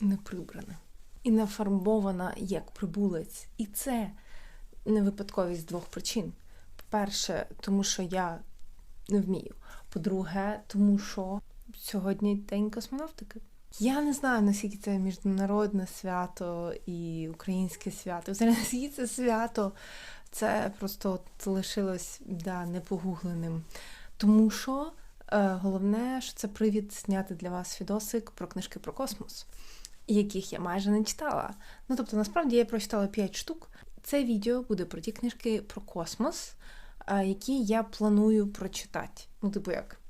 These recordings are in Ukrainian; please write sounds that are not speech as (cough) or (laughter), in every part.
не прибрана і не фарбована як прибулець. І це не випадковість з двох причин. По-перше, тому що я не вмію. По-друге, тому що сьогодні день космонавтики. Я не знаю, наскільки це міжнародне свято і українське свято. Взагалі, наскільки це свято, це просто от лишилось да, непогугленим. Тому що е, головне, що це привід зняти для вас відосик про книжки про космос, яких я майже не читала. Ну тобто, насправді я прочитала 5 штук. Це відео буде про ті книжки про космос, які я планую прочитати. Ну, типу, як?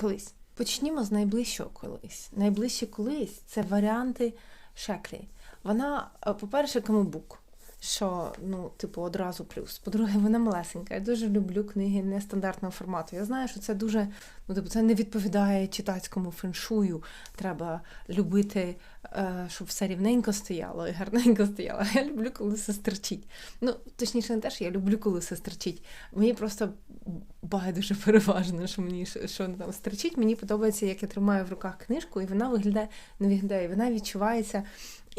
Колись. Почнімо з найближчого колись. Найближче колись це варіанти Шеклі. Вона, е, по-перше, камебук, що, ну, типу, одразу плюс. По-друге, вона малесенька. Я дуже люблю книги нестандартного формату. Я знаю, що це дуже, ну, типу, це не відповідає читацькому феншую. Треба любити, е, щоб все рівненько стояло і гарненько стояло. (laughs) Я люблю, коли все стерчить. Ну, точніше, не те, що я люблю, коли все стерчить. Мені просто байдуже переважно, що мені що там стерчить. Мені подобається, як я тримаю в руках книжку, і вона виглядає, не виглядає, вона відчувається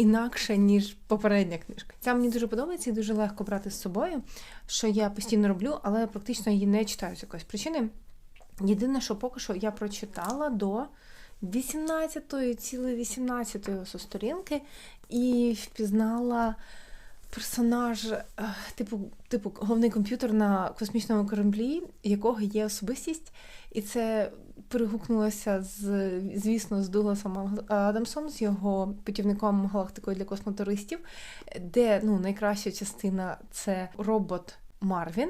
інакше, ніж попередня книжка. Ця мені дуже подобається і дуже легко брати з собою, що я постійно роблю, але практично її не читаю з якоїсь причини. Єдине, що поки що я прочитала до 18-ї, цілої 18-ї сторінки і впізнала персонаж, е, типу, типу, головний комп'ютер на космічному кораблі, якого є особистість, і це перегукнулося з, звісно, з Дугласом Адамсом, з його путівником галактикою для космотуристів, де ну, найкраща частина це робот Марвін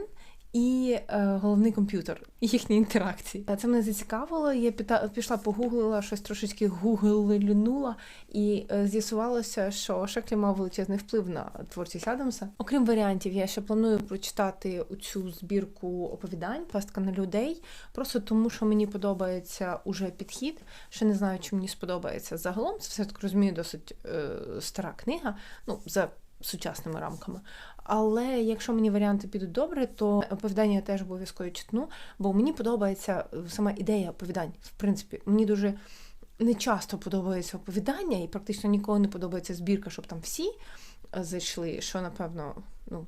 і е, головний комп'ютер, і їхні інтеракції. Це мене зацікавило. Я пішла погуглила, щось трошечки гуглилюнула, і е, з'ясувалося, що Шеклі мав величезний вплив на творчість Адамса. Окрім варіантів, я ще планую прочитати цю збірку оповідань, пастка на людей, просто тому, що мені подобається уже підхід. Ще не знаю, чи мені сподобається загалом. Це все таки розумію, досить е, стара книга. Ну, за сучасними рамками. Але якщо мені варіанти підуть добре, то оповідання я теж обов'язково читну, бо мені подобається е, сама ідея оповідань. В принципі, мені дуже не часто подобається оповідання, і практично ніколи не подобається збірка, щоб там всі е, зайшли, що напевно, ну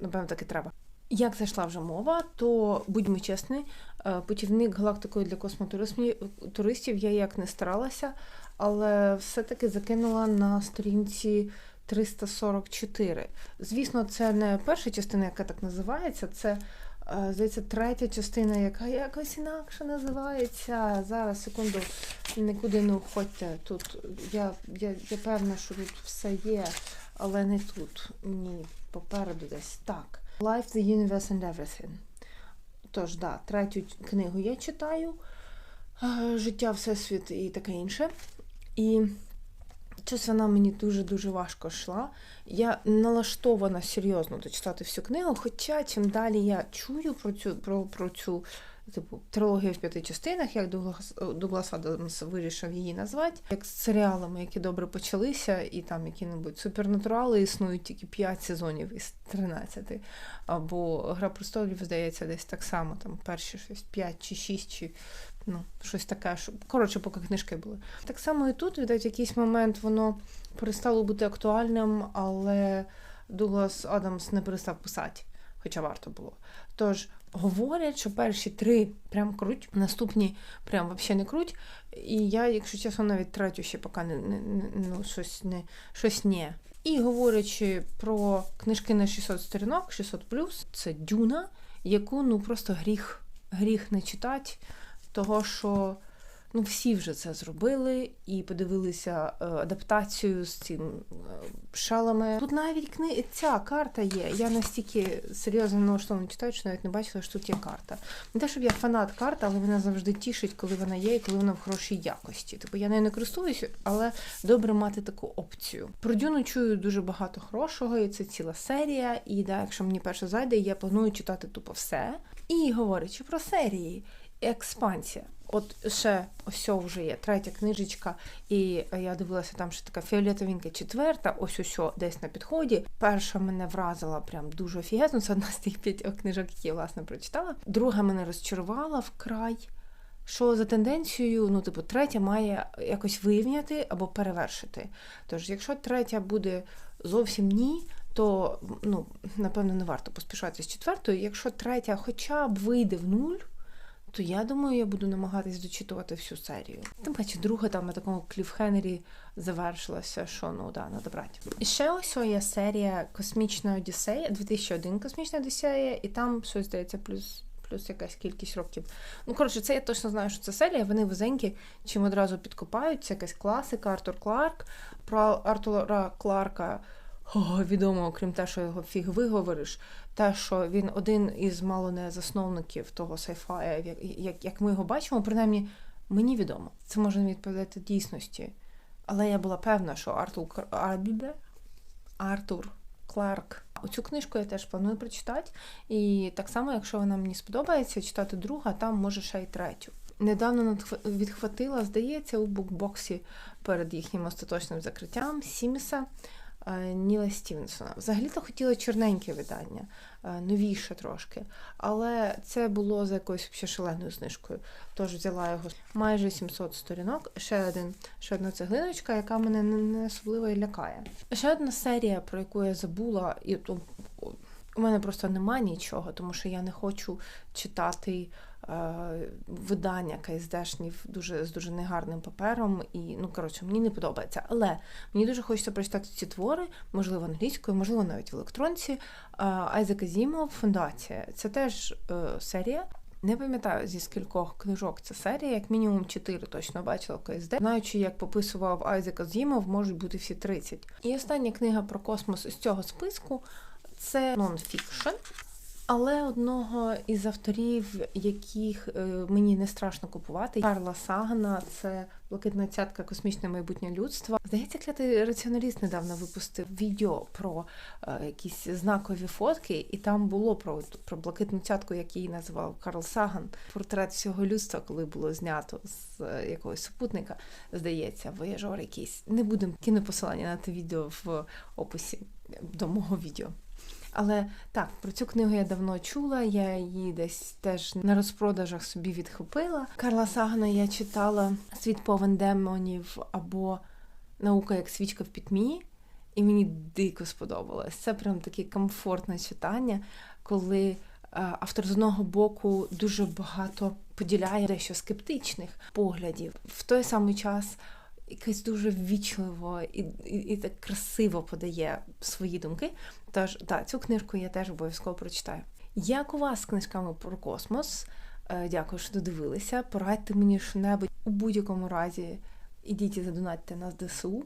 напевно, так і треба. Як зайшла вже мова, то будьмо чесні, е, путівник галактикою для космотуристів я як не старалася, але все-таки закинула на сторінці 344. Звісно, це не перша частина, яка так називається, це, е, здається, третя частина, яка якось інакше називається. Зараз, секунду, нікуди не уходьте. Тут я, я, я певна, що тут все є, але не тут. Ні, попереду десь. Так. Life, the Universe and Everything. Тож, да, третю книгу я читаю. Е, Життя, Всесвіт і таке інше. І Щось вона мені дуже-дуже важко йшла. Я налаштована серйозно дочитати всю книгу, хоча чим далі я чую про цю про, про цю типу, трилогію в п'яти частинах, як Дуглас, Дуглас Адамс вирішив її назвати, як з серіалами, які добре почалися, і там які-небудь супернатурали існують тільки 5 сезонів із 13. Або Гра престолів, здається, десь так само, там перші щось 5 чи 6, чи Ну, щось таке, що коротше, поки книжки були. Так само і тут, видать, якийсь момент воно перестало бути актуальним, але Дуглас Адамс не перестав писати, хоча варто було. Тож говорять, що перші три прям круть, наступні прям взагалі не круть. І я, якщо чесно, навіть третю ще поки не, не, не ну, щось не щось не. І говорячи про книжки на 600 сторінок, 600 це дюна, яку ну просто гріх, гріх не читати того що ну, всі вже це зробили і подивилися е, адаптацію з цим е, шалами. Тут навіть кни... ця карта є. Я настільки серйозно налаштовано читаю, що навіть не бачила, що тут є карта. Не те, щоб я фанат карти, але вона завжди тішить, коли вона є і коли вона в хорошій якості. Типу я нею не користуюся, але добре мати таку опцію. Про Дюну чую дуже багато хорошого, і це ціла серія. І да, якщо мені перше зайде, я планую читати тупо все. І говорячи про серії експансія. От ще ось вже є третя книжечка, і я дивилася, там ще така фіолетовенька четверта, ось ось десь на підході. Перша мене вразила прям дуже офігезно, це одна з тих п'ятьох книжок, які я власне прочитала. Друга мене розчарувала вкрай. що за тенденцією, ну, типу, третя має якось вирівняти або перевершити. Тож, якщо третя буде зовсім ні, то ну, напевно не варто поспішати з четвертою. Якщо третя хоча б вийде в нуль, то я думаю, я буду намагатись дочитувати всю серію. Тим паче, друга там на такому кліфхенері завершилася, що ну да, надо брати. І ще ось є серія Космічна Одіссея, 2001 Космічна Одіссея, і там щось здається плюс. Плюс якась кількість років. Ну, коротше, це я точно знаю, що це серія. Вони вузенькі, чим одразу підкопають. Це якась класика, Артур Кларк. Про Артура Кларка відомо, окрім те, що його фіг виговориш, те, що він один із мало не засновників того сайфая, як, як, ми його бачимо, принаймні мені відомо. Це може не відповідати дійсності. Але я була певна, що Артур Арбібе, Артур Кларк. Оцю книжку я теж планую прочитати. І так само, якщо вона мені сподобається, читати друга, там може ще й третю. Недавно відхватила, здається, у букбоксі перед їхнім остаточним закриттям Сіміса. Ніла Стівенсона. Взагалі-то хотіла чорненьке видання, новіше трошки. Але це було за якоюсь ще шаленою знижкою. Тож взяла його майже 700 сторінок. Ще один, ще одна цеглиночка, яка мене не особливо і лякає. Ще одна серія, про яку я забула, і то у мене просто немає нічого, тому що я не хочу читати е, видання КСДшні дуже з дуже негарним папером. І, ну, коротше, мені не подобається. Але мені дуже хочеться прочитати ці твори, можливо, англійською, можливо, навіть в електронці. Е, Айзека Зімов Фундація. Це теж е, серія. Не пам'ятаю зі скількох книжок ця серія, як мінімум 4 точно бачила КСД. Знаючи, як пописував Айзека Зімов, можуть бути всі 30. І остання книга про космос з цього списку це нонфікшн, але одного із авторів, яких е, мені не страшно купувати, Карла Сагана, це блакитна цятка космічне майбутнє людства. Здається, клятий раціоналіст недавно випустив відео про е, якісь знакові фотки, і там було про про блакитну цятку, як її називав Карл Саган. Портрет всього людства, коли було знято з е, якогось супутника. Здається, вояжор якийсь. Не будемо кину посилання на те відео в описі до мого відео. Але так, про цю книгу я давно чула, я її десь теж на розпродажах собі відхопила. Карла Сагана я читала Світ повен демонів або Наука як свічка в пітьмі, і мені дико сподобалось. Це прям таке комфортне читання, коли е, автор з одного боку дуже багато поділяє дещо скептичних поглядів. В той самий час якось дуже ввічливо і, і і, так красиво подає свої думки. Тож, так, цю книжку я теж обов'язково прочитаю. Як у вас з книжками про космос? Е, дякую, що додивилися. Порадьте мені що небудь у будь-якому разі. Ідіть і задонатьте нас ДСУ.